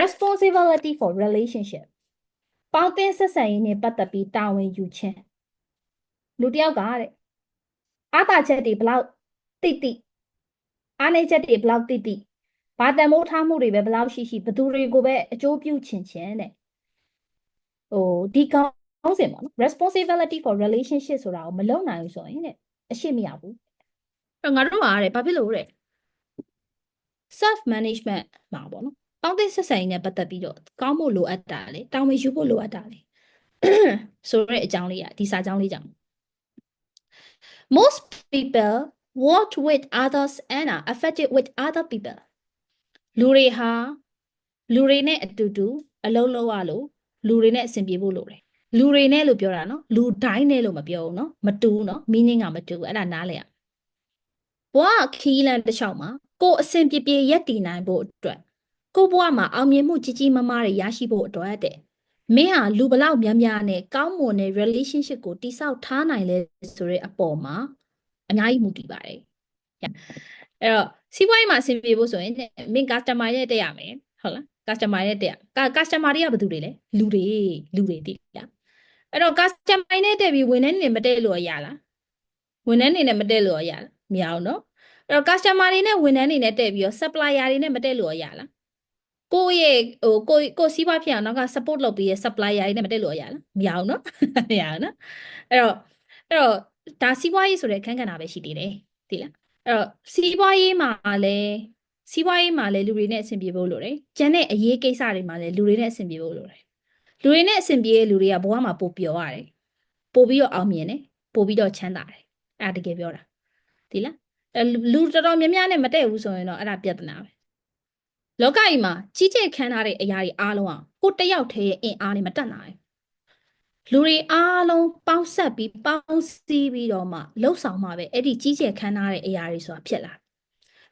responsibility for relationship ပေါင်းသင်းဆက်ဆံရေးနဲ့ပတ်သက်ပြီးတာဝန်ယူခြင်းလူတစ်ယောက်ကတဲ့အားသာချက်တွေဘလောက်တိတိအားနည်းချက်တွေဘလောက်တိတိဘာတန်မိုးထားမှုတွေပဲဘလောက်ရှိရှိဘယ်သူတွေကိုပဲအကျိုးပြုချင်ခြင်းတဲ့ဟိုဒီကောင်းစဉ်ပေါ့နော် responsibility for relationship ဆိုတာကိုမလုံနိုင်ဘူးဆိုရင်တဲ့အရှိမရဘူးအဲ့တော့ငါတို့ကတဲ့ဘာဖြစ်လို့တဲ့ self management မှာပေါ့နော် ပေါင်းသင်းဆက်ဆံရေးနဲ့ပတ်သက်ပြီးတော့ကောင်းဖို့လိုအပ်တာလေတာဝန်ယူဖို့လိုအပ်တာလေဆိုရဲအကြောင်းလေးอ่ะဒီစာကြောင်းလေးကြောင့် most people work with others and are affected with other people လူတွေဟာလူတွေနဲ့အတူတူအလုံးလုံးရလို့လူတွေနဲ့အဆင်ပြေဖို့လိုတယ်လူတွေနဲ့လို့ပြောတာနော်လူတိုင်းနဲ့လို့မပြောဘူးနော်မတူဘူးနော် meaning ကမတူဘူးအဲ့ဒါနားလဲရဘဝခီးလန်တစ်လျှောက်မှာကိုယ်အဆင်ပြေပြေရက်တည်နိုင်ဖို့အတွက် ကိုယ့်ဘဝမှာအောင်မြင်မှုကြီးကြီးမားမားတွေရရှိဖို့အတွက်တဲ့မင်းဟာလူဘလောက်များများနဲ့ကောင်းမွန်တဲ့ relationship ကိုတိဆောက်ထားနိုင်လဲဆိုတဲ့အပေါ်မှာအများကြီးမူတည်ပါတယ်။အဲ့တော့စီးပွားရေးမှာအဆင်ပြေဖို့ဆိုရင်တဲ့မင်း customer ရဲ့တက်ရမယ်ဟုတ်လား customer ရဲ့တက်ရ customer တွေကဘယ်သူတွေလဲလူတွေလူတွေတိလားအဲ့တော့ customer နဲ့တက်ပြီးဝန်ထမ်းတွေမတက်လို့ရလားဝန်ထမ်းတွေနဲ့မတက်လို့ရလားမရအောင်နော်အဲ့တော့ customer တွေနဲ့ဝန်ထမ်းတွေနဲ့တက်ပြီးတော့ supplier တွေနဲ့မတက်လို့ရလား ကိုယ့်ရဲ့ဟိုကိုကိုစီးပွားဖြစ်အောင်နောက်က support လုပ်ပြီးရဲ့ supplier တွေနဲ့မတက်လို့ရလားမရအောင်နော်မရအောင်နော်အဲ့တော့အဲ့တော့ဒါစီးပွားရေးဆိုတဲ့အခန်းကဏ္ဍပဲရှိသေးတယ်သိလားအဲ့တော့စီးပွားရေးမှာလည်းစီးပွားရေးမှာလည်းလူတွေနဲ့အဆင်ပြေဖို့လိုတယ်ကျန်တဲ့အရေးကိစ္စတွေမှာလည်းလူတွေနဲ့အဆင်ပြေဖို့လိုတယ်လူတွေနဲ့အဆင်ပြေတဲ့လူတွေကဘဝမှာပိုပျော်ရတယ်ပိုပြီးတော့အောင်မြင်တယ်ပိုပြီးတော့ချမ်းသာတယ်အဲ့ဒါတကယ်ပြောတာသိလားအဲ့လူတော်တော်များများနဲ့မတည့်ဘူးဆိုရင်တော့အဲ့ဒါပြဿနာပဲ လောကကြီးမှာကြီးကျယ်ခမ်းနားတဲ့အရာတွေအားလုံးอ่ะကိုတယောက်တည်းရဲ့အင်အားနဲ့မတက်နိုင်လူတွေအားလုံးပေါင်းဆက်ပြီးပေါင်းစည်းပြီးတော့မှလှုပ်ဆောင်မှပဲအဲ့ဒီကြီးကျယ်ခမ်းနားတဲ့အရာတွေဆိုတာဖြစ်လာ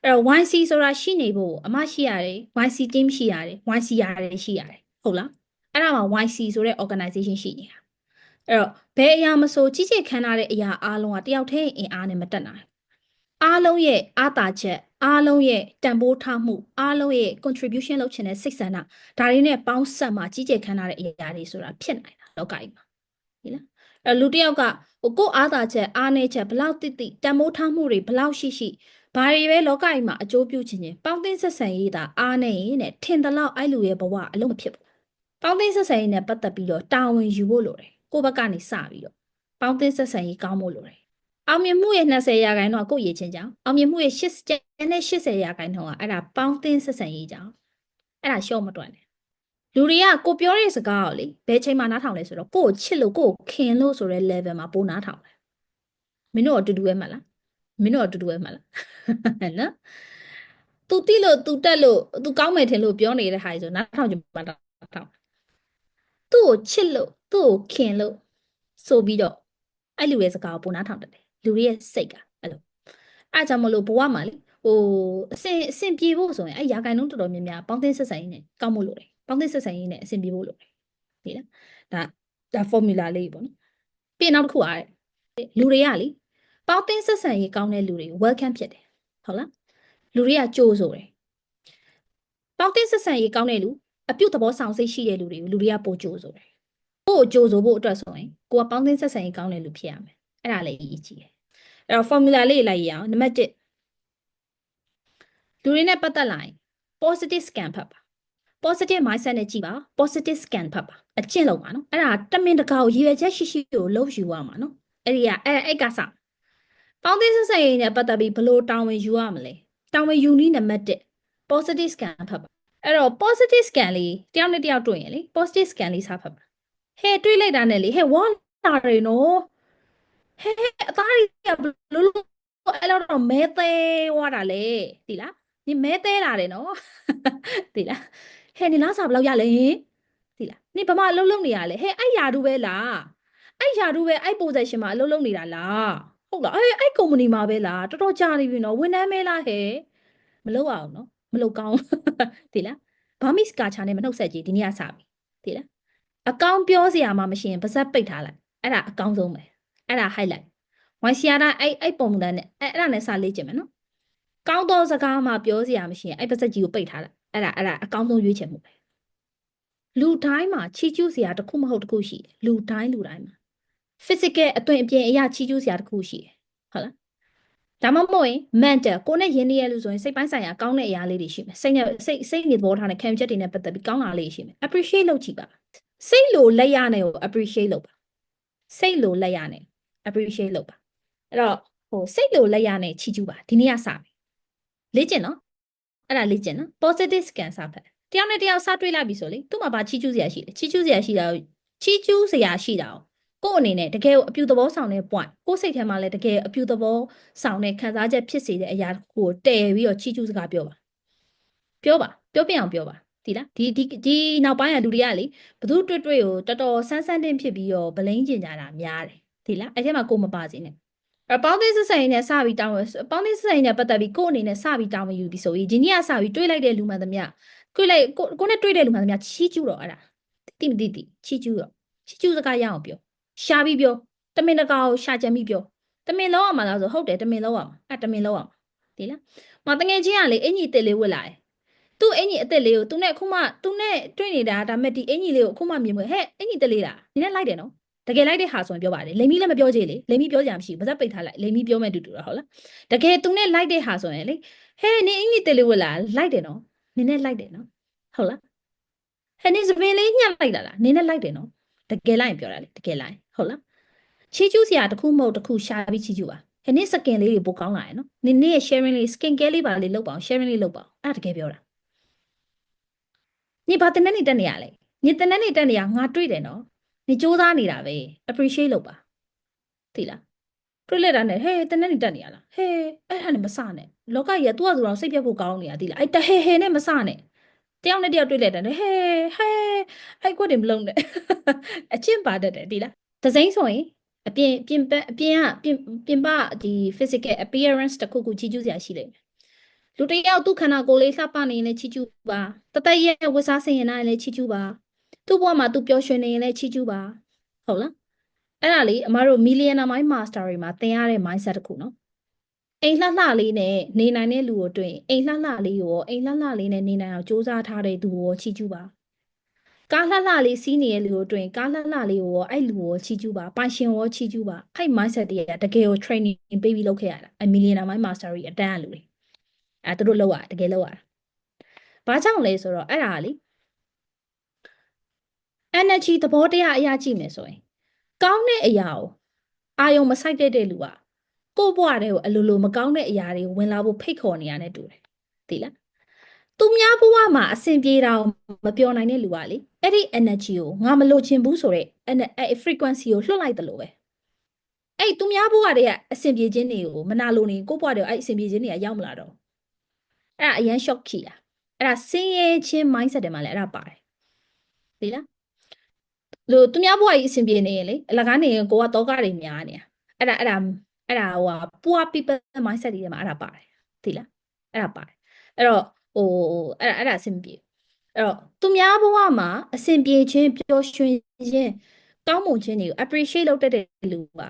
အဲ့တော့ YC ဆိုတာရှိနေဖို့အမရှိရတယ် YC team ရှိရတယ် YC ရတယ်ရှိရတယ်ဟုတ်လားအဲ့ဒါမှ YC ဆိုတဲ့ organization ရှိနေတာအဲ့တော့ဘယ်အရာမဆိုကြီးကျယ်ခမ်းနားတဲ့အရာအားလုံးကတယောက်တည်းအင်အားနဲ့မတက်နိုင်အားလုံးရဲ့အားတာချက် အားလုံးရဲ့တန်ဖိုးထားမှုအားလုံးရဲ့ contribution လုပ်ချင်တဲ့စိတ်ဆန္ဒဒါတွေနဲ့ပေါင်းစပ်မှကြီးကျယ်ခမ်းနားတဲ့အရာတွေဆိုတာဖြစ်နိုင်တာလောကကြီးမှာဒီလားအဲလူတစ်ယောက်ကဟိုကိုယ်အားတာချက်အားနေချက်ဘလောက်တိတိတန်ဖိုးထားမှုတွေဘလောက်ရှိရှိဘာတွေပဲလောကကြီးမှာအကျိုးပြုခြင်းချင်းပေါင်းသင်းဆက်ဆံရေးတာအားနေရင်တဲ့ထင်သလောက်အဲ့လူရဲ့ဘဝအလုံးမဖြစ်ဘူးပေါင်းသင်းဆက်ဆံရေးနဲ့ပတ်သက်ပြီးတော့တာဝန်ယူဖို့လိုတယ်ကိုယ့်ဘက်ကနေစပြီးတော့ပေါင်းသင်းဆက်ဆံရေးကောင်းဖို့လိုတယ် အောင်မြင်မှုရဲ့20ရာခိုင်နှုန်းကကိုယ့်ရည်ချင်းကြောင်းအောင်မြင်မှုရဲ့80ကျန်တဲ့80ရာခိုင်နှုန်းကအဲ့ဒါပေါင်းသင်းဆက်ဆံရေးကြောင်းအဲ့ဒါရှော့မတွက်နဲ့လူတွေကကိုပြောတဲ့စကားကိုလေဘယ်ချိန်မှနားထောင်လဲဆိုတော့ကိုကိုချစ်လို့ကိုကိုခင်လို့ဆိုတဲ့ level မှာပိုနားထောင်တယ်မင်းတို့အတူတူပဲမလားမင်းတို့အတူတူပဲမလားနော်သူတိလို့သူတက်လို့သူကောင်းမယ်ထင်လို့ပြောနေတဲ့ဟာကြီးဆိုနားထောင်ကြမှာတောင်းသူ့ကိုချစ်လို့သူ့ကိုခင်လို့ဆိုပြီးတော့အဲ့လူရဲ့စကားကိုပိုနားထောင်တယ် လူတွေရဲ့စိတ်ကအဲ့လိုအဲ့ကြောင့်မလို့ဘဝမှာလေဟိုအစင်အစင်ပြေဖို့ဆိုရင်အဲ့ရာဂိုင်နှုန်းတော်တော်များများပေါင်းသင်းဆက်ဆံရေးနဲ့ကောက်မှုလို့တယ်ပေါင်းသင်းဆက်ဆံရေးနဲ့အစင်ပြေဖို့လို့တယ်ဒီလားဒါဒါ formula လေးပေါ့နော်ပြီးနောက်တစ်ခုအားလူတွေကလေပေါင်းသင်းဆက်ဆံရေးကောင်းတဲ့လူတွေ welcome ဖြစ်တယ်ဟုတ်လားလူတွေကကြိုးဆိုတယ်ပေါင်းသင်းဆက်ဆံရေးကောင်းတဲ့လူအပြုတ်သဘောဆောင်စိတ်ရှိတဲ့လူတွေကိုလူတွေကပိုကြိုးဆိုတယ်ကိုယ်ကြိုးဆိုဖို့အတွက်ဆိုရင်ကိုကပေါင်းသင်းဆက်ဆံရေးကောင်းတဲ့လူဖြစ်ရမယ်အဲ့ဒါလည်းအရေးကြီးတယ် အဲ့တော့ formula လေးလိုက်ရအောင်နံပါတ်1လူတွေနဲ့ပတ်သက်လာရင် positive scan ဖတ်ပါ positive mindset နဲ့ကြည့်ပါ positive scan ဖတ်ပါအကျင့်လုံးပါနော်အဲ့ဒါတမင်တကာကိုရည်ရွယ်ချက်ရှိရှိကိုလှုပ်ယူရမှာနော်အဲ့ဒီကအဲ့အဲ့ကစားပေါင်းသင်းဆက်ဆံရေးနဲ့ပတ်သက်ပြီးဘယ်လိုတောင်းဝင်ယူရမလဲတောင်းဝင်ယူနည်းနံပါတ်1 positive scan ဖတ်ပါအဲ့တော့ positive scan လေးတယောက်နဲ့တယောက်တွေ့ရင်လေ positive scan လေးစားဖတ်ပါဟဲ့တွေးလိုက်တာနဲ့လေဟဲ့ဝါလာတယ်နော် ဟဲ့အသားတွေကဘလို့လို့အဲ့လောက်တော့မဲသေးွားတာလေဒီလားဒီမဲသေးလာတယ်နော်ဒီလားဟဲ့နေလားစာဘယ်လောက်ရလဲဒီလားနေဘာမှအလုပ်လုပ်နေရလဲဟဲ့အဲ့ယာတူပဲလားအဲ့ယာတူပဲအဲ့ position မှာအလုပ်လုပ်နေတာလားဟုတ်လားအဲ့အဲ့ company မှာပဲလားတော်တော်ကြာနေပြီနော်ဝန်ထမ်းမဲလားဟဲ့မလုပ်အောင်နော်မလုပ်ကောင်းဒီလားဘာမစ်ကာချာနဲ့မနှုတ်ဆက်ကြည့်ဒီနေ့ကစပြီဒီလားအကောင့်ပြောစရာမှမရှိရင်ပါဇက်ပိတ်ထားလိုက်အဲ့ဒါအကောင်းဆုံးပဲ အဲ့ဒါ highlight ဝိုင်စီယာတာအဲ့အဲ့ပုံစံနဲ့အဲ့အဲ့ဒါနဲ့စလေ့ကျင့်မယ်နော်ကောင်းသောစကားမှပြောစရာမရှိရင်အဲ့ပါဇက်ကြီးကိုပိတ်ထားလိုက်အဲ့ဒါအဲ့ဒါအကောင်းဆုံးရွေးချယ်မှုပဲလူတိုင်းမှာချီးကျူးစရာတစ်ခုမဟုတ်တစ်ခုရှိတယ်လူတိုင်းလူတိုင်းမှာ physical အသွင်အပြင်အရာချီးကျူးစရာတစ်ခုရှိတယ်ဟုတ်လားဒါမှမဟုတ်ရင် mental ကိုယ်နဲ့ယဉ်နေရလို့ဆိုရင်စိတ်ပိုင်းဆိုင်ရာကောင်းတဲ့အရာလေးတွေရှိမယ်စိတ်နဲ့စိတ်စိတ်နေသဘောထားနဲ့ခံယူချက်တွေနဲ့ပတ်သက်ပြီးကောင်းတာလေးတွေရှိမယ် appreciate လုပ်ကြည့်ပါစိတ်လိုလက်ရနဲ့ကို appreciate လုပ်ပါစိတ်လိုလက်ရနဲ့ appreciate လုပ်ပါအဲ့တော့ဟိုစိတ်လိုလက်ရနဲ့ချီးကျူးပါဒီနေ့ကစမယ်လေ့ကျင့်နော်အဲ့ဒါလေ့ကျင့်နော် positive scan စဖတ်တယောက်နဲ့တယောက်စတွေ့လိုက်ပြီဆိုလေသူ့မှာဘာချီးကျူးစရာရှိလဲချီးကျူးစရာရှိတာကိုချီးကျူးစရာရှိတာကိုကိုယ့်အနေနဲ့တကယ်ကိုအပြူသဘောဆောင်တဲ့ point ကိုယ့်စိတ်ထဲမှာလည်းတကယ်အပြူသဘောဆောင်တဲ့ခံစားချက်ဖြစ်စေတဲ့အရာတစ်ခုကိုတည်ပြီးတော့ချီးကျူးစကားပြောပါပြောပါပြောပြအောင်ပြောပါဒီလားဒီဒီဒီနောက်ပိုင်းကလူတွေကလေဘသူတွေ့တွေ့ကိုတော်တော်ဆန်းဆန်းတင်းဖြစ်ပြီးတော့ဗလိန်ကျင်ကြတာများတယ် ဒီလားအဲ့ထဲမှာကိုမပါစေနဲ့အပေါင်းသေးဆက်ဆံရေးနဲ့စပြီးတောင်းအပေါင်းသေးဆက်ဆံရေးနဲ့ပတ်သက်ပြီးကိုယ့်အနေနဲ့စပြီးတောင်းမယူပြီးဆိုရင်ဒီနေ့ကစပြီးတွေးလိုက်တဲ့လူမှန်သမျှတွေးလိုက်ကိုကိုနဲ့တွေးတဲ့လူမှန်သမျှချီးကျူးတော့အဲ့ဒါတိမတိတိချီးကျူးတော့ချီးကျူးစကားရအောင်ပြောရှာပြီးပြောတမင်တကာကိုရှာကြံပြီးပြောတမင်လောက်အောင်မလားဆိုဟုတ်တယ်တမင်လောက်အောင်အဲ့တမင်လောက်အောင်ဒီလားမတငယ်ချင်းကလေအင်ကြီးတစ်လေးဝတ်လာတယ်သူ့အင်ကြီးအသက်လေးကိုသူနဲ့အခုမှသူနဲ့တွေ့နေတာဒါမဲ့ဒီအင်ကြီးလေးကိုအခုမှမြင်မွေဟဲ့အင်ကြီးတစ်လေးလားနင်းနဲ့လိုက်တယ်နော် တကယ်လိုက်တဲ့ဟာဆိုရင်ပြောပါတယ်လိမ်မီလည်းမပြောချေလေလိမ်မီပြောကြမှာမရှိဘူးပါဇက်ပိတ်ထားလိုက်လိမ်မီပြောမဲ့တူတူတော့ဟုတ်လားတကယ်သူနဲ့လိုက်တဲ့ဟာဆိုရင်လေဟဲ့နင်းအင်ကြီးတစ်လေးဝတ်လာလိုက်တယ်နော်နင်းနဲ့လိုက်တယ်နော်ဟုတ်လားဟဲ့နင်းစပင်းလေးညှက်လိုက်တာလားနင်းနဲ့လိုက်တယ်နော်တကယ်လိုက်ရင်ပြောတာလေတကယ်လိုက်ဟုတ်လားချီကျူးစရာတစ်ခုမဟုတ်တစ်ခုရှာပြီးချီကျူးပါဟဲ့နင်းစကင်လေးတွေပိုကောင်းလာရယ်နော်နင်းနင်းရဲ့ sharing လေး skin care လေးပါလေးလုပ်ပါအောင် sharing လေးလုပ်ပါအောင်အဲ့ဒါတကယ်ပြောတာညီဘာတနေ့နေတက်နေရလဲညီတနေ့နေတက်နေရငါတွေ့တယ်နော် ညီစူးစမ်းနေတာပဲ appreciate လုပ်ပါသိလားတွေ့လက်တာနဲ့ဟဲ့တနေ့နေတက်နေရလားဟဲ့အဲ့ဒါနဲ့မစနဲ့လောကကြီးကသူ့အတူတော်စိတ်ပြတ်ဖို့ကောင်းနေတာသိလားအဲ့တဟဲဟဲနဲ့မစနဲ့တယောက်နဲ့တယောက်တွေ့လက်တာနဲ့ဟဲ့ဟဲ့အဲ့ကွက်တွေမလုံးနဲ့အချင်းပါတတ်တယ်သိလားဒဇိန်းဆိုရင်အပြင်ပြင်ပအပြင်ကပြင်ပြင်ပဒီ physical appearance တစ်ခုခုကြီးကျူးစရာရှိလိမ့်မယ်လူတစ်ယောက်သူ့ခန္ဓာကိုယ်လေးလှပနေရင်လည်းချီကျူးပါတသက်ရဲ့ဝတ်စားဆင်ရင်လည်းချီကျူးပါ သူ့ဘဝမှာသူပျော်ရွှင်နေရင်လည်းချီကျူးပါဟုတ်လားအဲ့ဒါလေအမတို့ millionaire mind master တွေမှာသင်ရတဲ့ mindset တစ်ခုနော်အိမ်လှလှလေးနဲ့နေနိုင်တဲ့လူကိုတွေ့ရင်အိမ်လှလှလေးကိုအိမ်လှလှလေးနဲ့နေနိုင်အောင်စူးစမ်းထားတဲ့သူကိုချီကျူးပါကားလှလှလေးစီးနေတဲ့လူကိုတွေ့ရင်ကားလှလှလေးကိုအဲ့လူကိုချီကျူးပါပိုင်ရှင်ကိုချီကျူးပါအဲ့ mindset တွေကတကယ်ကို training ပေးပြီးလုပ်ခဲ့ရတာအ millionaire mind master တွေအတန်းအလူတွေအဲ့သူတို့လောက်ရတကယ်လောက်ရတာဘာကြောင့်လဲဆိုတော့အဲ့ဒါလေ energy သဘောတရားအရာကြည့်မယ်ဆိုရင်ကောင်းတဲ့အရာကိုအာယုံမဆိုင်တဲ့တဲ့လူကကိုယ့်ဘဝတွေကိုအလိုလိုမကောင်းတဲ့အရာတွေဝင်လာဖို့ဖိတ်ခေါ်နေရတဲ့တူတယ်သိလားသူများဘဝမှာအဆင်ပြေတာကိုမပြောနိုင်တဲ့လူကလေအဲ့ဒီ energy ကိုငါမလိုချင်ဘူးဆိုတော့အဲ့ frequency ကိုလွှတ်လိုက်တယ်လို့ပဲအဲ့သူများဘဝတွေကအဆင်ပြေခြင်းတွေကိုမနာလိုနေကိုယ့်ဘဝတွေအဲ့အဆင်ပြေခြင်းတွေကရောက်မလာတော့အဲ့ဒါအရန် shock ခီတာအဲ့ဒါဆင်းရဲခြင်း mindset တွေမှာလည်းအဲ့ဒါပါတယ်သိလား လို့သူများဘဝကြီးအဆင်ပြေနေရင်လေအလကားနေရင်ကိုကတောကတွေများနေတာအဲ့ဒါအဲ့ဒါအဲ့ဒါဟိုက poor people mindset တွေထဲမှာအဲ့ဒါပါတယ်သိလားအဲ့ဒါပါတယ်အဲ့တော့ဟိုအဲ့ဒါအဲ့ဒါအဆင်ပြေအဲ့တော့သူများဘဝမှာအဆင်ပြေခြင်းပျော်ရွှင်ခြင်းကောင်းမွန်ခြင်းတွေကို appreciate လုပ်တတ်တဲ့လူက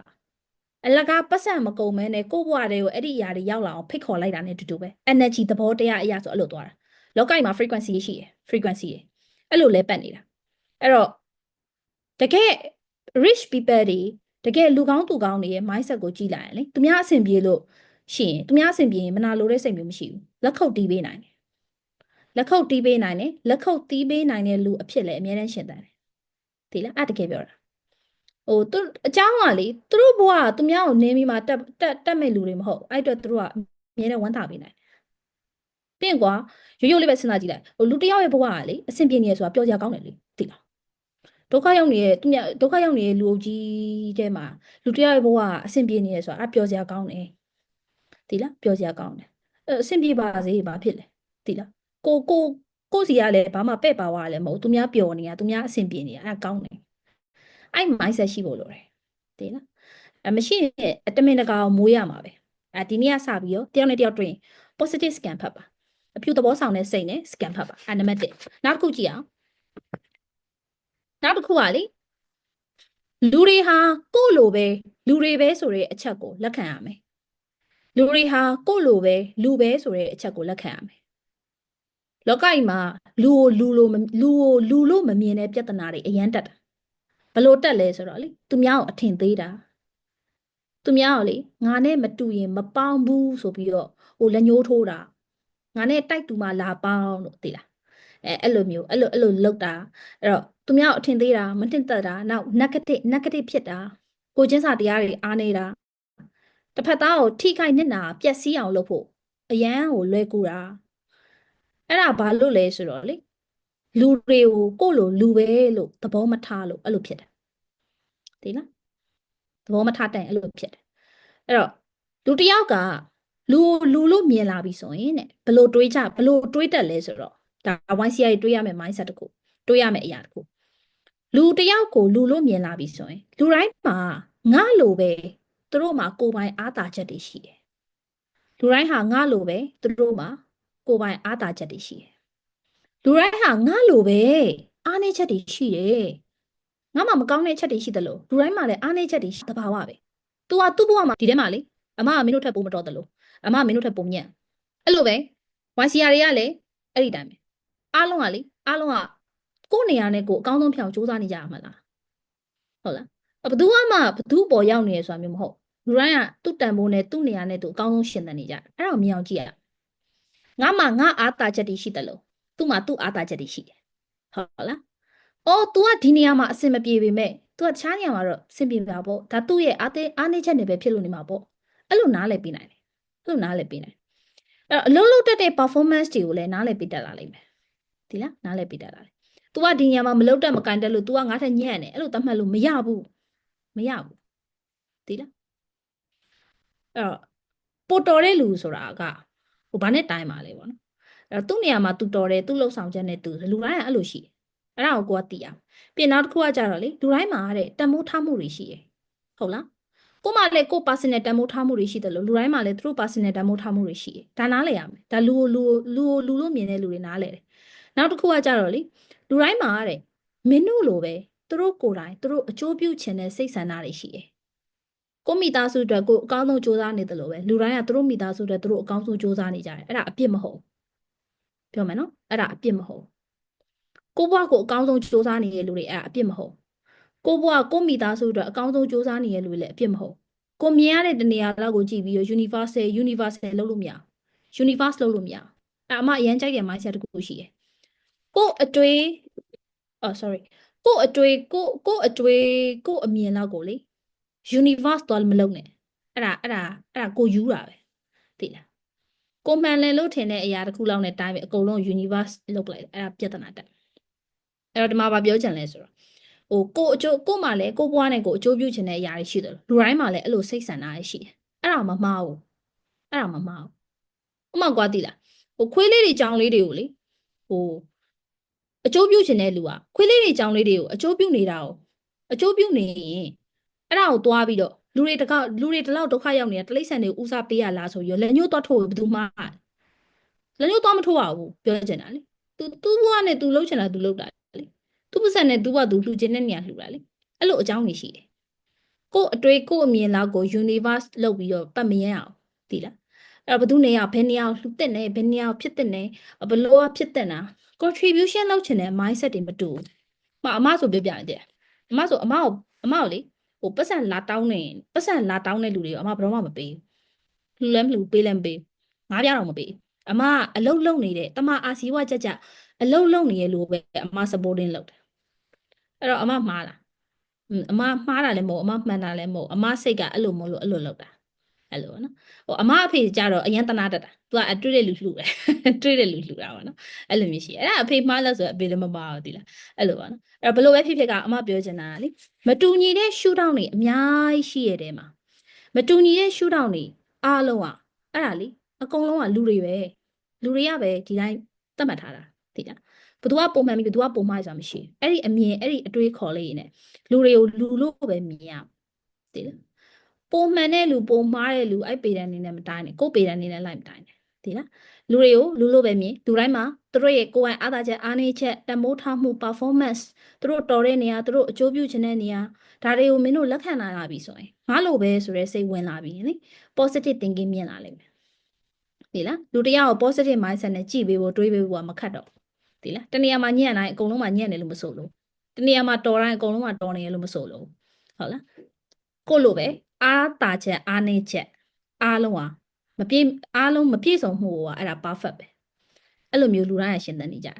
အလကားပတ်စံမကုန်မဲနဲ့ကိုယ့်ဘဝတွေကိုအဲ့ဒီအရာတွေရောက်လာအောင်ဖိတ်ခေါ်လိုက်တာနဲ့တူတူပဲ energy သဘောတရားအရာဆိုအဲ့လိုသွားတာလောကကြီးမှာ frequency ရှိရယ် frequency ရယ်အဲ့လိုလဲပတ်နေတာအဲ့တော့ တကယ် rich people တွေတကယ်လူကောင်းသူကောင်းတွေရဲ့ mindset ကိုကြည့်လိုက်ရင်လေသူများအဆင်ပြေလို့ရှိရင်သူများအဆင်ပြေရင်မနာလိုတဲ့စိတ်မျိုးမရှိဘူးလက်ခုပ်တီးပေးနိုင်တယ်လက်ခုပ်တီးပေးနိုင်တယ်လက်ခုပ်တီးပေးနိုင်တဲ့လူအဖြစ်လည်းအများတန်းရှင်သန်တယ်ဒီလားအတကယ်ပြောတာဟိုသူအเจ้าကလေသူတို့ဘဝကသူများကိုနင်းပြီးမှတက်တက်တက်မဲ့လူတွေမဟုတ်အဲ့အတွက်သူတို့ကအမြဲတမ်းဝမ်းသာပေးနိုင်တယ်ပြင်ကွာရိုးရိုးလေးပဲစဉ်းစားကြည့်လိုက်ဟိုလူတစ်ယောက်ရဲ့ဘဝကလေအဆင်ပြေနေရဆိုတာပြောကြကောင်းတယ်လေသိလား ဒုက္ခရောက်နေတဲ့သူများဒုက္ခရောက်နေတဲ့လူအုပ်ကြီးတဲမှာလူတစ်ယောက်ရဲ့ဘဝကအဆင်ပြေနေရဆိုတာအပျော်စရာကောင်းတယ်သိလားပျော်စရာကောင်းတယ်အဲအဆင်ပြေပါစေဘာဖြစ်လဲသိလားကိုကိုကိုစီကလည်းဘာမှပဲ့ပါဝါလည်းမဟုတ်သူများပျော်နေတာသူများအဆင်ပြေနေတာအဲကောင်းတယ်အဲ့ mindset ရှိဖို့လိုတယ်သိလားအမရှိရင်အတမင်တကာကိုမိုးရမှာပဲအဲဒီနေ့ကစပြီးတော့တယောက်နဲ့တယောက်တွေ့ရင် positive scan ဖတ်ပါအဖြူသဘောဆောင်တဲ့စိတ်နဲ့ scan ဖတ်ပါအဲနံပါတ်1နောက်တစ်ခုကြည့်အောင် နောက်တစ်ခုကလေလူတွေဟာကိုယ့်လိုပဲလူတွေပဲဆိုတဲ့အချက်ကိုလက်ခံရမယ်လူတွေဟာကိုယ့်လိုပဲလူပဲဆိုတဲ့အချက်ကိုလက်ခံရမယ်လောကကြီးမှာလူကိုလူလိုမလူကိုလူလို့မမြင်တဲ့ပြဿနာတွေအရန်တက်တာဘလို့တက်လဲဆိုတော့လေသူများကိုအထင်သေးတာသူများကိုလေငါနဲ့မတူရင်မပေါင်းဘူးဆိုပြီးတော့ဟိုလက်ညှိုးထိုးတာငါနဲ့တိုက်တူမှလာပေါင်းလို့သိလား အဲအဲ့လိုမျိုးအဲ့လိုအဲ့လိုလောက်တာအဲ့တော့သူများကိုအထင်သေးတာမတင်သက်တာနောက် negative negative ဖြစ်တာကိုချင်းစာတရားတွေအားနေတာတစ်ဖက်သားကိုထိခိုက်နစ်နာပျက်စီးအောင်လုပ်ဖို့အရန်ကိုလွဲကူတာအဲ့ဒါဘာလို့လဲဆိုတော့လေလူတွေကိုကိုယ့်လိုလူပဲလို့သဘောမထားလို့အဲ့လိုဖြစ်တယ်သိလားသဘောမထားတိုင်အဲ့လိုဖြစ်တယ်အဲ့တော့လူတစ်ယောက်ကလူလူလို့မြင်လာပြီဆိုရင်တဲ့ဘလို့တွေးကြဘလို့တွေးတတ်လဲဆိုတော့ ဒါ YCI တွေးရမယ် mindset တခုတွေးရမယ်အရာတခုလူတစ်ယောက်ကိုလူလို့မြင်လာပြီဆိုရင်လူတိုင်းမှာငါလိုပဲသူတို့မှာကိုယ်ပိုင်အားသာချက်တွေရှိတယ်လူတိုင်းဟာငါလိုပဲသူတို့မှာကိုယ်ပိုင်အားသာချက်တွေရှိတယ်လူတိုင်းဟာငါလိုပဲအားနည်းချက်တွေရှိတယ်ငါမှမကောင်းတဲ့ချက်တွေရှိတယ်လို့လူတိုင်းမှာလည်းအားနည်းချက်တွေရှိတဘာဝပဲ तू ကသူ့ဘဝမှာဒီထဲမှာလေအမကမင်းတို့ထက်ပိုမတော်တယ်လို့အမကမင်းတို့ထက်ပိုညံ့အဲ့လိုပဲ YCR တွေကလည်းအဲ့ဒီတိုင်းပဲ အားလုံးကလေအားလုံးကကိုယ့်နေရာနဲ့ကိုယ်အကောင်းဆုံးဖြောင်စူးစမ်းနေကြရမှာလားဟုတ်လားဘယ်သူမှဘယ်သူပေါ်ရောက်နေရဆိုတာမျိုးမဟုတ်လူတိုင်းကသူ့တန်ဖိုးနဲ့သူ့နေရာနဲ့သူအကောင်းဆုံးရှင်သန်နေကြတယ်အဲ့ဒါကိုမြင်အောင်ကြည့်ရငါမှငါအားတာချက်တွေရှိတယ်လို့သူ့မှာသူ့အားတာချက်တွေရှိတယ်ဟုတ်လားအော် तू ကဒီနေရာမှာအဆင်မပြေပေမဲ့ तू ကတခြားနေရာမှာတော့အဆင်ပြေပါပေါ့ဒါသူ့ရဲ့အားသေးအားနည်းချက်တွေပဲဖြစ်လို့နေမှာပေါ့အဲ့လိုနားလည်ပေးနိုင်တယ်အဲ့လိုနားလည်ပေးနိုင်အဲ့တော့အလုံးလုံးတက်တဲ့ performance တွေကိုလည်းနားလည်ပေးတတ်လာလိမ့်မယ် ဒီလားနားလည်ပေးတတ်လာတယ် तू ကဒီနေရာမှာမလုတ်တက်မကန်တက်လို့ तू ကငါထက်ညံ့တယ်အဲ့လိုသတ်မှတ်လို့မရဘူးမရဘူးဒီလားအဲ့တော့ပိုတော်တဲ့လူဆိုတာကဟိုဘာနဲ့တိုင်းပါလဲပေါ့နော်အဲ့တော့သူ့နေရာမှာ तू တော်တယ်သူ့လှုပ်ဆောင်ချက်နဲ့ तू လူတိုင်းကအဲ့လိုရှိတယ်အဲ့ဒါကိုကိုကသိရမယ်ပြင်နောက်တစ်ခုကကြတော့လေလူတိုင်းမှာတဲ့တန်မိုးထားမှုတွေရှိတယ်ဟုတ်လားကိုမှလည်းကို personal တန်မိုးထားမှုတွေရှိတယ်လို့လူတိုင်းမှာလည်းသူတို့ personal တန်မိုးထားမှုတွေရှိတယ်ဒါနားလည်ရမယ်ဒါလူလူလူလူလို့မြင်တဲ့လူတွေနားလည်တယ် နောက်တစ်ခုကကြတော့လေလူတိုင်းမှာတဲ့မင်းတို့လိုပဲသူတို့ကိုယ်တိုင်သူတို့အကျိုးပြုခြင်းတဲ့စိတ်ဆန္ဒတွေရှိတယ်ကိုမိသားစုအတွက်ကိုအကောင်းဆုံးစူးစမ်းနေတယ်လို့ပဲလူတိုင်းကသူတို့မိသားစုအတွက်သူတို့အကောင်းဆုံးစူးစမ်းနေကြတယ်အဲ့ဒါအပြစ်မဟုတ်ပြောမယ်နော်အဲ့ဒါအပြစ်မဟုတ်ကိုဘွားကိုအကောင်းဆုံးစူးစမ်းနေတဲ့လူတွေအဲ့ဒါအပြစ်မဟုတ်ကိုဘွားကိုမိသားစုအတွက်အကောင်းဆုံးစူးစမ်းနေတဲ့လူတွေလည်းအပြစ်မဟုတ်ကိုမြင်ရတဲ့တနေရာလောက်ကိုကြည့်ပြီးတော့ universal universal လုပ်လို့မရ universe လုပ်လို့မရအဲ့အမအရန်ကြိုက်တဲ့ mindset တစ်ခုရှိတယ် ကိုအတွေးအော် sorry ကိုအတွေးကိုကိုအတွေးကိုအမြင်လောက်ကိုလေ universe တော့မလုပ်နဲ့အဲ့ဒါအဲ့ဒါအဲ့ဒါကိုယူတာပဲသိလားကိုမှန်လည်လို့ထင်တဲ့အရာတစ်ခုလောက်နဲ့တိုင်းပဲအကုန်လုံး universe လုပ်လိုက်အဲ့ဒါပြဿနာတက်အဲ့တော့ဒီမှာဗာပြောချင်လဲဆိုတော့ဟိုကိုအကျိုးကိုမှလည်းကိုဘွားနဲ့ကိုအကျိုးပြုချင်တဲ့အရာတွေရှိတယ်လူတိုင်းမှာလည်းအဲ့လိုစိတ်ဆန္ဒတွေရှိတယ်အဲ့ဒါမမှားဘူးအဲ့ဒါမမှားဘူးဥမာကွာသိလားဟိုခွေးလေးတွေကြောင်လေးတွေကိုလေဟို အကျိုးပြုချင်တဲ့လူကခွေးလေးတွေကြောင်လေးတွေကိုအကျိုးပြုနေတာကိုအကျိုးပြုနေရင်အဲ့ဒါကိုသွားပြီးတော့လူတွေတကောက်လူတွေတလောက်ဒုက္ခရောက်နေတာတိရစ္ဆာန်တွေကိုဦးစားပေးရလားဆိုပြီးလက်ညှိုးသွားထိုးဘယ်သူမှလက်ညှိုးသွားမထိုးရဘူးပြောချင်တာလေ तू तू ဘွားနဲ့ तू လှုပ်ချင်တာ तू လှုပ်တာလေ तू ပတ်စံနဲ့ तू ဘွား तू လှူချင်တဲ့နေရာလှူတာလေအဲ့လိုအကြောင်းတွေရှိတယ်ကို့အတွေ့ကို့အမြင်လောက်ကို universe လောက်ပြီးတော့ပတ်မရအောင်သိလားအဲ့တော့ဘယ်သူနေရာဘယ်နေရာလှူတဲ့နေဘယ်နေရာဖြစ်တဲ့နေဘယ်လိုဖြစ်တဲ့နာ contribution လုပ်ချင်တဲ့ mindset တွေမတူဘူး။မအမဆိုပြပြနေတယ်။အမဆိုအမကိုအမကိုလေဟိုပတ်စံလာတောင်းနေပတ်စံလာတောင်းတဲ့လူတွေကိုအမဘယ်တော့မှမပေးဘူး။လှူလည်းမလှူပေးလည်းမပေး။ငါးပြားတော့မပေး။အမကအလုတ်လုံနေတဲ့တမအာစီဝကြကြအလုတ်လုံနေရလို့ပဲအမ supporting လုပ်တယ်။အဲ့တော့အမမှားလား။อืมအမမှားတာလည်းမဟုတ်အမမှန်တာလည်းမဟုတ်အမစိတ်ကအဲ့လိုမလို့အဲ့လိုလုပ်တာ။အဲ့လိုနော်ဟိုအမအဖေကြတော့အရင်တနာတတ်တာ သူကအတွေ့တဲ့လူလှူတယ်တွေ့တဲ့လူလှူတာပါနော်အဲ့လိုမျိုးရှိအဲ့ဒါအဖေမှားလို့ဆိုအဖေလည်းမပါဘူးဒီလားအဲ့လိုပါနော်အဲ့ဘလို့ပဲဖြစ်ဖြစ်ကအမပြောချင်တာလေမတူညီတဲ့ရှူတောင်းတွေအများကြီးရှိရတဲ့မှာမတူညီတဲ့ရှူတောင်းတွေအားလုံးอ่ะအဲ့ဒါလေအကုန်လုံးကလူတွေပဲလူတွေကပဲဒီတိုင်းသတ်မှတ်ထားတာသိလားဘသူကပုံမှန်ပြီးဘသူကပုံမှားဆိုတာမရှိဘူးအဲ့ဒီအမြင်အဲ့ဒီအတွေးခေါ်လေးနေလူတွေကိုလူလို့ပဲမြင်ရသိလားပုံမှန်တဲ့လူပုံမှားတဲ့လူအဲ့ပေတံနေနဲ့မတိုင်းနဲ့ကိုယ်ပေတံနေနဲ့လိုက်မတိုင်းနဲ့ ဒီလားလူတွေကိုလူလို့ပဲမြင်လူတိုင်းမှာသူတို့ရဲ့ကိုယ်ပိုင်အားသာချက်အားနည်းချက်တမိုးထားမှု performance သူတို့တော်တဲ့နေရာသူတို့အကျိုးပြုခြင်းတဲ့နေရာဒါတွေကိုမင်းတို့လက်ခံလာလာပြီဆိုရင်ငါလိုပဲဆိုရဲစိတ်ဝင်လာပြီနိ positive thinking မြင်လာလိမ့်မယ်ဒီလားလူတစ်ယောက်ကို positive mindset နဲ့ကြည့်ပေးဖို့တွေးပေးဖို့ကမခတ်တော့ဘူးဒီလားတနေရာမှာညံ့တိုင်းအကုန်လုံးမှာညံ့တယ်လို့မဆိုလို့တနေရာမှာတော်တိုင်းအကုန်လုံးမှာတော်နေရလို့မဆိုလို့ဟုတ်လားကိုယ့်လိုပဲအားတာချက်အားနေချက်အားလုံးဟာ မပြည့်အားလုံးမပြည့်စုံမှုကအဲ့ဒါ perfect ပဲအဲ့လိုမျိုးလူတိုင်းရရှင်းသန်နေကြတာ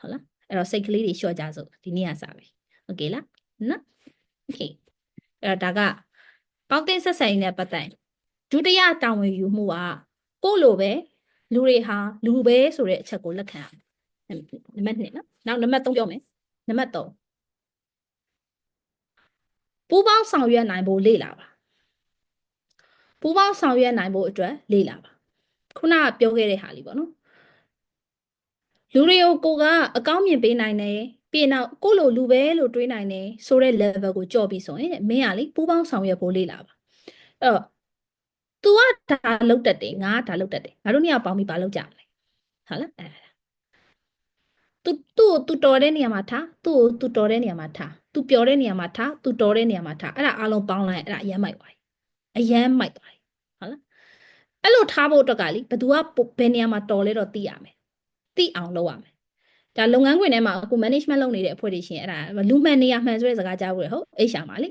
ဟုတ်လားအဲ့တော့စိတ်ကလေးတွေလျှော့ကြစို့ဒီနေ့ကစပြီโอเคလားနော်โอเคအဲ့တော့ဒါကပေါင်းတင်ဆက်ဆံရေးနဲ့ပတ်သက်ရင်ဒုတိယတာဝန်ယူမှုကကိုယ့်လိုပဲလူတွေဟာလူပဲဆိုတဲ့အချက်ကိုလက်ခံရမယ်နံပါတ်2နော်နောက်နံပါတ်3ပြောမယ်နံပါတ်3ပူးပေါင်းဆောင်ရွက်နိုင်ဖို့လေ့လာပါ ပူးပေါင်းဆောင်ရွက်နိုင်ဖို့အတွက်လေ့လာပါခုနကပြောခဲ့တဲ့ဟာလေးပေါ့နော်လူတွေကိုကိုကအကောင်းမြင်ပေးနိုင်တယ်ပြီးရင်တော့ကိုလိုလူပဲလို့တွေးနိုင်တယ်ဆိုတဲ့ level ကိုကြော့ပြီးဆိုရင်တဲ့မင်းကလေပူးပေါင်းဆောင်ရွက်ဖို့လေ့လာပါအဲ့တော့ तू ကဒါလောက်တတ်တယ်ငါကဒါလောက်တတ်တယ်ငါတို့နှစ်ယောက်ပေါင်းပြီးဘာလုပ်ကြမလဲဟုတ်လားအဲ့ तू သူ့ကို तू တော်တဲ့နေရာမှာထားသူ့ကို तू တော်တဲ့နေရာမှာထား तू ပျော်တဲ့နေရာမှာထား तू တော်တဲ့နေရာမှာထားအဲ့ဒါအားလုံးပေါင်းလိုက်အဲ့ဒါအရမ်းမိုက်သွား တယ်အရမ်းမိုက်သွားတယ်ဟုတ်လားအဲ့လိုထားဖို့အတွက်ကလေဘယ်သူကဘယ်နေရာမှာတော်လဲတော့သိရမယ်သိအောင်လုပ်ရမယ်ဒါလုပ်ငန်းခွင်ထဲမှာအခု management လုပ်နေတဲ့အဖွဲ့တွေရှင်အဲ့ဒါလူမှန်နေရာမှန်ဆိုတဲ့စကားကြားဖို့ရဟုတ်အိရှာမှာလေ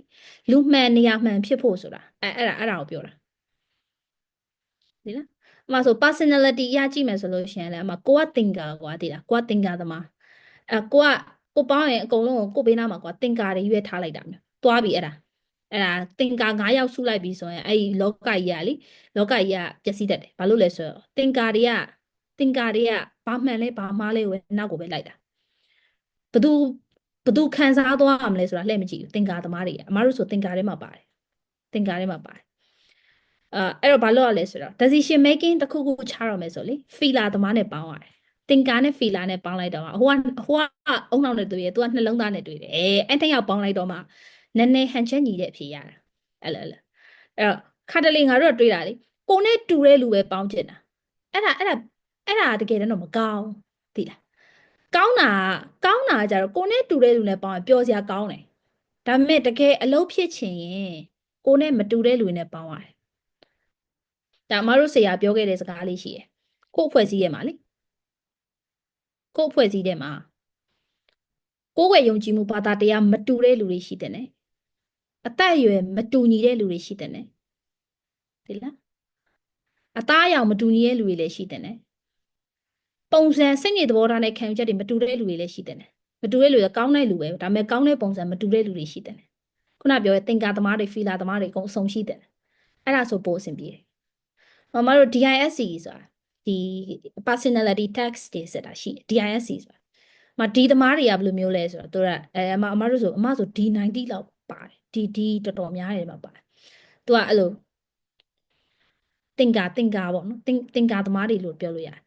လူမှန်နေရာမှန်ဖြစ်ဖို့ဆိုတာအဲ့အဲ့ဒါအဲ့ဒါကိုပြောတာဒီလားအမဆို personality အရကြည့်မယ်ဆိုလို့ရှိရင်လည်းအမကိုက thinker ကွာသိလားကိုက thinker သမားအဲကိုကကိုပေါင်းရင်အကုန်လုံးကိုကိုဘေးနားမှာကွာ thinker တွေရွေးထားလိုက်တာမျိုးသွားပြီအဲ့ဒါ အဲ့ဒါ thinker 9ယောက်စုလိုက်ပြီဆိုရင်အဲ့ဒီလောကကြီးကလေလောကကြီးကပျက်စီးတတ်တယ်ဘာလို့လဲဆိုတော့ thinker တွေက thinker တွေကဘာမှန်လဲဘာမှားလဲဝယ်နောက်ကိုပဲလိုက်တာဘသူဘသူခံစားသွားရမလဲဆိုတာလှည့်မကြည့်ဘူး thinker သမားတွေအမားတို့ဆို thinker ထဲမှာပါတယ် thinker ထဲမှာပါတယ်အာအဲ့တော့ဘာလို့ရလဲဆိုတော့ decision making တစ်ခုခုချရအောင်မယ်ဆိုလေ feeler သမားနဲ့ပေါင်းရတယ် thinker နဲ့ feeler နဲ့ပေါင်းလိုက်တော့မှဟိုကဟိုကအုံနောက်နဲ့တွေ့ရသူကနှလုံးသားနဲ့တွေ့တယ်အဲအဲ့တစ်ယောက်ပေါင်းလိုက်တော့မှ နည်းနည်းဟန်ချက်ညီတဲ့အဖြေရတာအဲ့လိုအဲ့လိုအဲ့တော့ခါတလေငါတို့ကတွေးတာလေကိုနဲ့တူတဲ့လူပဲပေါင်းချင်တာအဲ့ဒါအဲ့ဒါအဲ့ဒါတကယ်တော့မကောင်းသိလားကောင်းတာကောင်းတာကြတော့ကိုနဲ့တူတဲ့လူနဲ့ပေါင်းရင်ပျော်စရာကောင်းတယ်ဒါပေမဲ့တကယ်အလုပ်ဖြစ်ချင်ရင်ကိုနဲ့မတူတဲ့လူနဲ့ပေါင်းရတယ်ဒါအမတို့ဆရာပြောခဲ့တဲ့စကားလေးရှိတယ်ကို့အဖွဲ့စည်းရဲ့မှာလေကို့အဖွဲ့စည်းတဲ့မှာကိုယ်ွယ်ယုံကြည်မှုဘာသာတရားမတူတဲ့လူတွေရှိတဲ့ ਨੇ အသက်အရွယ်မတူညီတဲ့လူတွေရှိတယ်နဲ့ဒီလားအသားအရောင်မတူညီတဲ့လူတွေလည်းရှိတယ်နဲ့ပုံစံစိတ်နေသဘောထားနဲ့ခံယူချက်တွေမတူတဲ့လူတွေလည်းရှိတယ်နဲ့မတူတဲ့လူတွေကောင်းတဲ့လူပဲဒါပေမဲ့ကောင်းတဲ့ပုံစံမတူတဲ့လူတွေရှိတယ်နဲ့ခုနပြောတဲ့သင်္ကာသမားတွေဖီလာသမားတွေအကုန်အဆုံးရှိတယ်အဲ့ဒါဆိုပို့အဆင်ပြေတယ်မမတို့ DISC ဆိုတာဒီ personality tax တွေစတာရှိ DISC ဆိုတာမဒီသမားတွေကဘယ်လိုမျိုးလဲဆိုတော့တို့ကအဲအမအမတို့ဆိုအမဆို D90 လောက်ပါတယ် ဒီဒီတော်တော်များတယ်မှာပါတယ်သူကအဲ့လိုတင်ကာတင်ကာပေါ့နော်တင်တင်ကာသမားတွေလို့ပြောလို့ရတယ်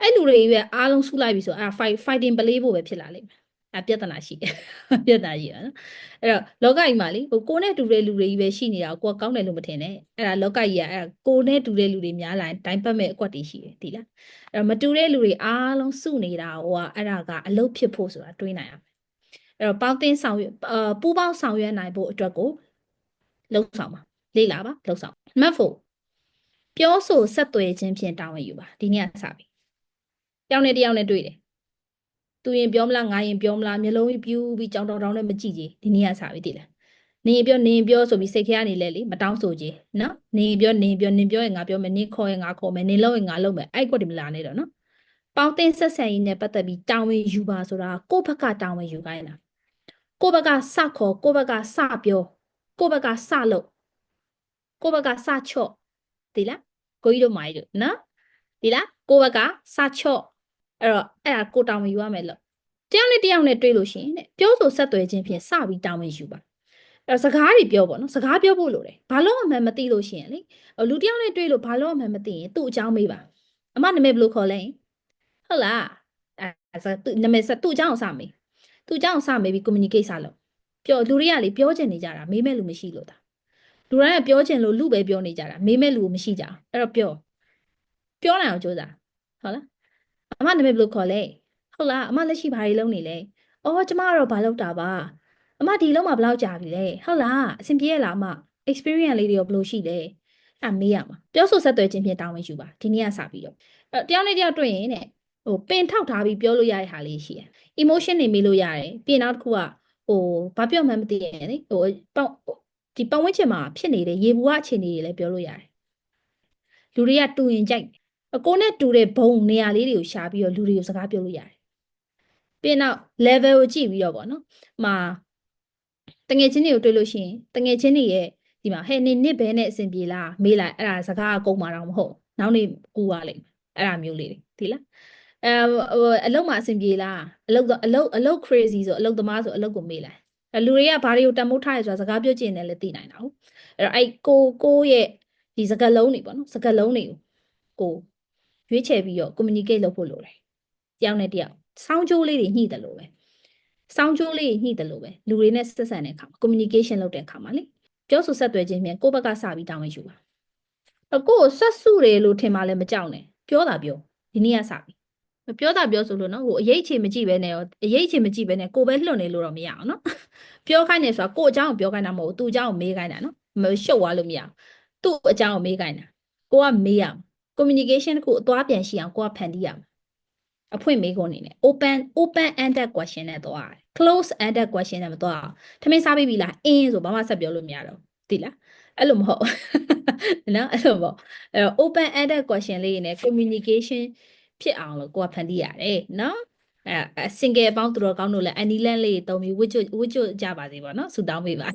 အဲ့လူတွေရဲ့အားလုံးစုလိုက်ပြီဆိုအဲ့ fight fighting play ဖို့ပဲဖြစ်လာလိမ့်မယ်အပြဿနာရှိတယ်ပြဿနာရှိတယ်နော်အဲ့တော့လောကကြီးမှာလေဟိုကိုနဲ့တူတဲ့လူတွေကြီးပဲရှိနေတာကိုကကောင်းတယ်လို့မထင်နဲ့အဲ့ဒါလောကကြီးကအဲ့ကိုနဲ့တူတဲ့လူတွေများလာရင်တိုင်းပတ်မဲ့အကွက်တွေရှိတယ်ဒီလားအဲ့တော့မတူတဲ့လူတွေအားလုံးစုနေတာဟိုကအဲ့ဒါကအလုပ်ဖြစ်ဖို့ဆိုတာတွေးနိုင်ရမယ် အဲ့တော့ပေါင်းတင်ဆောင်ရွက်အာပူပေါင်းဆောင်ရွက်နိုင်ဖို့အတွက်ကိုလှုပ်ဆောင်ပါလေ့လာပါလှုပ်ဆောင်မှတ်ဖို့ပြောဆိုဆက်သွယ်ခြင်းဖြင့်တာဝန်ယူပါဒီနေ့ကစပြီတယောက်နဲ့တယောက်နဲ့တွေ့တယ်သူရင်ပြောမလားငါရင်ပြောမလားမျိုးလုံးကြီးပြူးပြီးကြောင်တောင်တောင်နဲ့မကြည့်ကြီးဒီနေ့ကစပြီတည်လားနေပြောနေပြောဆိုပြီးစိတ်ခဲကနေလဲလေမတောင်းဆိုကြီးနော်နေပြောနေပြောနေပြောရင်ငါပြောမယ်နေခေါ်ရင်ငါခေါ်မယ်နေလုံးရင်ငါလုံးမယ်အဲ့ကွက်ဒီမလာနေတော့နော်ပေါင်းတင်ဆက်ဆံရေးနဲ့ပတ်သက်ပြီးတာဝန်ယူပါဆိုတာကိုယ့်ဘက်ကတာဝန်ယူခိုင်းတာ ကိုယ့်ဘက်ကစခေါ်ကိုယ့်ဘက်ကစပြောကိုယ့်ဘက်ကစလုပ်ကိုယ့်ဘက်ကစချော့ဒီလားကိုကြီးတို့မာကြီးတို့နော်ဒီလားကိုယ့်ဘက်ကစချော့အဲ့တော့အဲ့ဒါကိုတာဝန်ယူရမယ်လို့တယောက်နဲ့တယောက်နဲ့တွေ့လို့ရှိရင်တဲ့ပြောဆိုဆက်သွယ်ခြင်းဖြင့်စပြီးတာဝန်ယူပါအဲ့စကားတွေပြောပေါ့နော်စကားပြောဖို့လိုတယ်ဘာလို့အမှန်မသိလို့ရှိရင်လေလူတယောက်နဲ့တွေ့လို့ဘာလို့အမှန်မသိရင်သူ့အကြောင်းမေးပါအမနာမည်ဘယ်လိုခေါ်လဲဟုတ်လားအဲသူနာမည်ဆက်သူ့အကြောင်းကိုစမေး သူ့အကြောင်းကိုစမေးပြီး communicate စလုပ်ပြောလူတွေကလေပြောချင်နေကြတာမေးမဲ့လူမရှိလို့တာလူတိုင်းကပြောချင်လို့လူပဲပြောနေကြတာမေးမဲ့လူမရှိကြအောင်အဲ့တော့ပြောပြောနိုင်အောင်ကြိုးစားဟုတ်လားအမနာမည်ဘယ်လိုခေါ်လဲဟုတ်လားအမလက်ရှိဘာတွေလုပ်နေလဲအော်ကျမကတော့ဘာလုပ်တာပါအမဒီလုံးမှာဘယ်လောက်ကြာပြီလဲဟုတ်လားအဆင်ပြေရလားအမ experience လေးတွေရောဘယ်လိုရှိလဲအဲ့မေးရမှာပြောဆိုဆက်သွယ်ခြင်းဖြင့်တာဝန်ယူပါဒီနေ့ကစပြီးတော့အဲ့တယောက်နဲ့တယောက်တွေ့ရင်တဲ့ ဟိုပင်ထောက်ထားပြီးပြောလို့ရတဲ့ဟာလေးရှိတယ် emotion တွေမေးလို့ရတယ်ပြီးရင်နောက်တစ်ခုကဟိုဘာပြောမှန်းမသိရင်လေဟိုပေါက်ဒီပတ်ဝန်းကျင်မှာဖြစ်နေတဲ့ရေဘူးကအခြေအနေတွေလည်းပြောလို့ရတယ်လူတွေကတူရင်ကြိုက်တယ်အကိုနဲ့တူတဲ့ဘုံနေရာလေးတွေကိုရှာပြီးတော့လူတွေကိုစကားပြောလို့ရတယ်ပြီးရင်နောက် level ကိုကြည့်ပြီးတော့ပေါ့နော်မှာတငယ်ချင်းတွေကိုတွေ့လို့ရှိရင်တငယ်ချင်းတွေရဲ့ဒီမှာဟဲ့နေနစ်ဘဲနဲ့အဆင်ပြေလားမေးလိုက်အဲ့ဒါစကားအကုန်မှာတော့မဟုတ်နောက်နေ့ကူရလိမ့်မယ်အဲ့ဒါမျိုးလေးတွေဒီလား အဲဟိုအလုတ်မှာအဆင်ပြေလားအလုတ်တော့အလုတ်အလုတ် crazy ဆိုအလုတ်သမားဆိုအလုတ်ကိုမေးလိုက်အဲလူတွေကဘာတွေကိုတန်မိုးထားရဆိုတာစကားပြောချင်တယ်လည်းသိနိုင်တာဟုတ်အဲ့တော့အဲ့ကိုကိုရဲ့ဒီစကားလုံးတွေပေါ့နော်စကားလုံးတွေကိုကိုရွေးချယ်ပြီးတော့ communicate လုပ်ဖို့လိုတယ်တယောက်နဲ့တယောက်စောင်းကြိုးလေးတွေညှိတယ်လို့ပဲစောင်းကြိုးလေးညှိတယ်လို့ပဲလူတွေနဲ့ဆက်ဆံတဲ့အခါမှာ communication လုပ်တဲ့အခါမှာလေပြောဆိုဆက်သွယ်ခြင်းမြန်ကိုယ့်ဘက်ကစပြီးတာဝန်ယူပါအကိုကိုဆက်စုတယ်လို့ထင်မှလည်းမကြောက်နဲ့ပြောတာပြောဒီနေ့ကစပြီး မပြောတာပြောဆိုလို့နော်ဟိုအရေးချေမကြည့်ပဲနဲ့ရောအရေးချေမကြည့်ပဲနဲ့ကိုပဲလွှတ်နေလို့တော့မရအောင်နော်ပြောခိုင်းနေဆိုတာကိုအကြောင်းကိုပြောခိုင်းတာမဟုတ်ဘူးသူ့အကြောင်းကိုမေးခိုင်းတာနော်မရှုပ်သွားလို့မရအောင်သူ့အကြောင်းကိုမေးခိုင်းတာကိုကမေးရအောင် communication တခုအသွားပြန်ရှိအောင်ကိုကဖန်တီးရအောင်အဖွင့်မေးခွန်းနေနဲ့ open open ended question နဲ့သွားရတယ် close ended question နဲ့မသွားအောင်ထမင်းစားပြီးပြီလားအင်းဆိုဘာမှဆက်ပြောလို့မရတော့သိလားအဲ့လိုမဟုတ်နော်အဲ့လိုမဟုတ်အဲ့တော့ open ended question လေးနဲ့ communication ဖြစ်အောင်လို့ကိုကဖန်တီးရတယ်နော်အဲ single အပေါင်းသူတော်ကောင်းတို့လည်းအန်နီလန့်လေးတုံပြီးဝစ်ချွဝစ်ချွကြပါစေပေါ့နော်ဆူတောင်းပေးပါ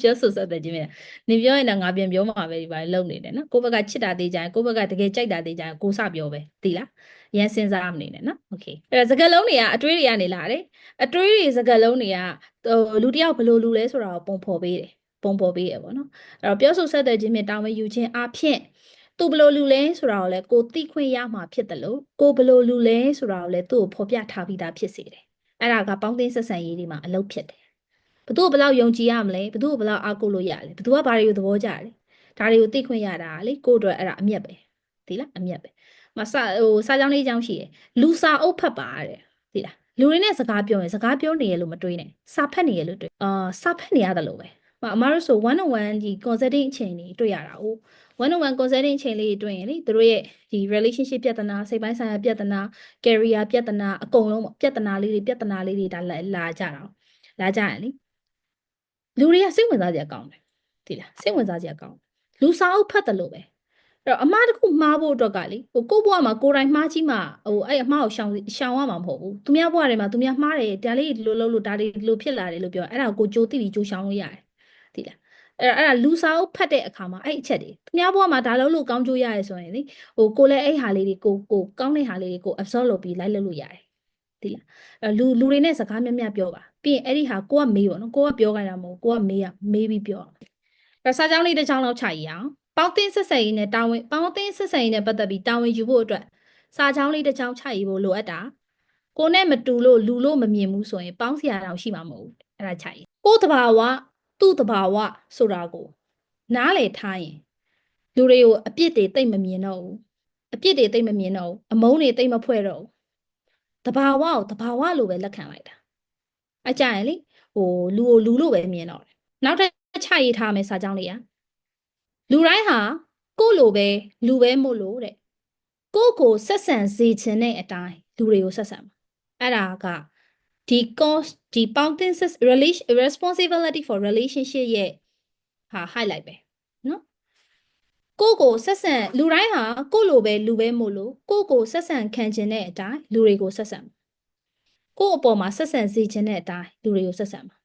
ပြောဆိုဆက်တဲ့ချင်းမင်းနင်ပြောရင်တော့ငါပြန်ပြောမှာပဲဒီပါလုံနေတယ်နော်ကိုဘက်ကချစ်တာသေးကြရင်ကိုဘက်ကတကယ်ကြိုက်တာသေးကြရင်ကိုစပြောပဲသိလားရန်စဉ်းစားမနေနဲ့နော် okay အဲ့တော့စကားလုံးတွေကအတွေးတွေကနေလာတယ်အတွေးတွေစကားလုံးတွေကဟိုလူတယောက်ဘယ်လိုလူလဲဆိုတာကိုပုံဖော်ပေးတယ်ပုံဖော်ပေးရပေါ့နော်အဲ့တော့ပြောဆိုဆက်တဲ့ချင်းမင်းတောင်းမယူခြင်းအဖြစ် သူဘယ်လိုလူလဲဆိုတာကိုလည်းကိုသိခွင့်ရမှာဖြစ်တယ်လို့ကိုဘယ်လိုလူလဲဆိုတာကိုလည်းသူ့ကိုဖော်ပြထားပြီးသားဖြစ်စေတယ်အဲ့ဒါကပေါင်းသိဆက်ဆံရေးတွေမှာအလုပ်ဖြစ်တယ်ဘသူ့ကိုဘယ်လောက်ယုံကြည်ရမလဲဘသူ့ကိုဘယ်လောက်အားကိုးလို့ရလဲဘသူကဘာတွေကိုသဘောကျလဲဒါတွေကိုသိခွင့်ရတာလေကို့အတွက်အဲ့ဒါအမျက်ပဲဒီလားအမျက်ပဲမစဟိုစာကြောင်းလေးအကြောင်းရှိတယ်လူစာအုပ်ဖတ်ပါတဲ့ဒီလားလူတွေနဲ့စကားပြောရင်စကားပြောနေရလို့မတွေးနဲ့စာဖတ်နေရလို့တွေးအာစာဖတ်နေရတယ်လို့ပဲအမတို့ဆို1 on 1ဒီ consulting အချိန်တွေတွေ့ရတာ哦1 on 1 consulting အချိန်လေးတွေ့ရင်လေသူတို့ရဲ့ဒီ relationship ပြဿနာစိတ်ပိုင်းဆိုင်ရာပြဿနာ career ပြဿနာအကုန်လုံးပေါ့ပြဿနာလေးတွေပြဿနာလေးတွေဒါလာလာကြတာလာကြရင်လေလူတွေကစိတ်ဝင်စားစရာကောင်းတယ်ဒီလားစိတ်ဝင်စားစရာကောင်းလူစာအုပ်ဖတ်တယ်လို့ပဲအဲ့တော့အမားတစ်ခုမှားဖို့အတွက်ကလေဟိုကိုယ့်ဘဝမှာကိုယ်တိုင်မှားကြီးမှဟိုအဲ့အမှားကိုရှောင်ရှောင်ရမှာမဟုတ်ဘူးသူများဘဝတွေမှာသူများမှားတယ်ဒါလေးလိုလို့လို့ဒါလေးလိုဖြစ်လာတယ်လို့ပြောအဲ့ဒါကိုကြိုးသိပြီးကြိုးရှောင်လို့ရတယ်သိလား အဲ့အဲ့ဒါလူစာအုပ်ဖတ်တဲ့အခါမှာအဲ့အချက်တွေသူများဘဝမှာဒါလို့လို့ကောင်းကျိုးရရဲဆိုရင်လေဟိုကိုလည်းအဲ့ဟာလေးတွေကိုကိုကောင်းတဲ့ဟာလေးတွေကို absorb လုပ်ပြီးလိုက်လုပ်လို့ရတယ်သိလားအဲ့လူလူတွေနဲ့စကားများများပြောပါပြီးရင်အဲ့ဒီဟာကိုကမေးပါနော်ကိုကပြောခိုင်းတာမဟုတ်ကိုကမေးရမေးပြီးပြောရစာကြောင်းလေးတစ်ချောင်းလောက်ခြာရအောင်ပေါင်းတင်ဆက်ဆံရေးနဲ့တာဝန်ပေါင်းတင်ဆက်ဆံရေးနဲ့ပတ်သက်ပြီးတာဝန်ယူဖို့အတွက်စာချောင်းလေးတစ်ချောင်းခြရေးဖို့လိုအပ်တာကိုနဲ့မတူလို့လူလို့မမြင်ဘူးဆိုရင်ပေါင်းစရာတောင်ရှိမှာမဟုတ်ဘူးအဲ့ဒါခြရေးကိုတဘာဝ သူ့တဘာဝဆိုတာကိုနားလေထားရင်လူတွေကိုအပြစ်တွေတိတ်မမြင်တော့ဘူးအပြစ်တွေတိတ်မမြင်တော့ဘူးအမုန်းတွေတိတ်မဖွဲ့တော့ဘူးတဘာဝကိုတဘာဝလိုပဲလက်ခံလိုက်တာအကြရင်လေဟိုလူကိုလူလို့ပဲမြင်တော့တယ်နောက်ထပ်ခြရေးထားမယ်စာကြောင်းလေးอ่ะလူတိုင်းဟာကိုယ့်လိုပဲလူပဲမို့လို့တဲ့ကိုယ့်ကိုဆက်ဆံစေချင်တဲ့အတိုင်းလူတွေကိုဆက်ဆံမှာအဲ့ဒါကဒီ cost ဒီ Pounding responsibility for relationship ရဲ့ဟာ highlight ပဲနော်ကိုကိုဆက်ဆံလူတိုင်းဟာကိုလိုပဲလူပဲမို့လို့ကိုကိုဆက်ဆံခံခြင်းတဲ့အတိုင်းလူတွေကိုဆက်ဆံကိုအပေါ်မှာဆက်ဆံစေခြင်းတဲ့အတိုင်းလူတွေကိုဆက်ဆံပါ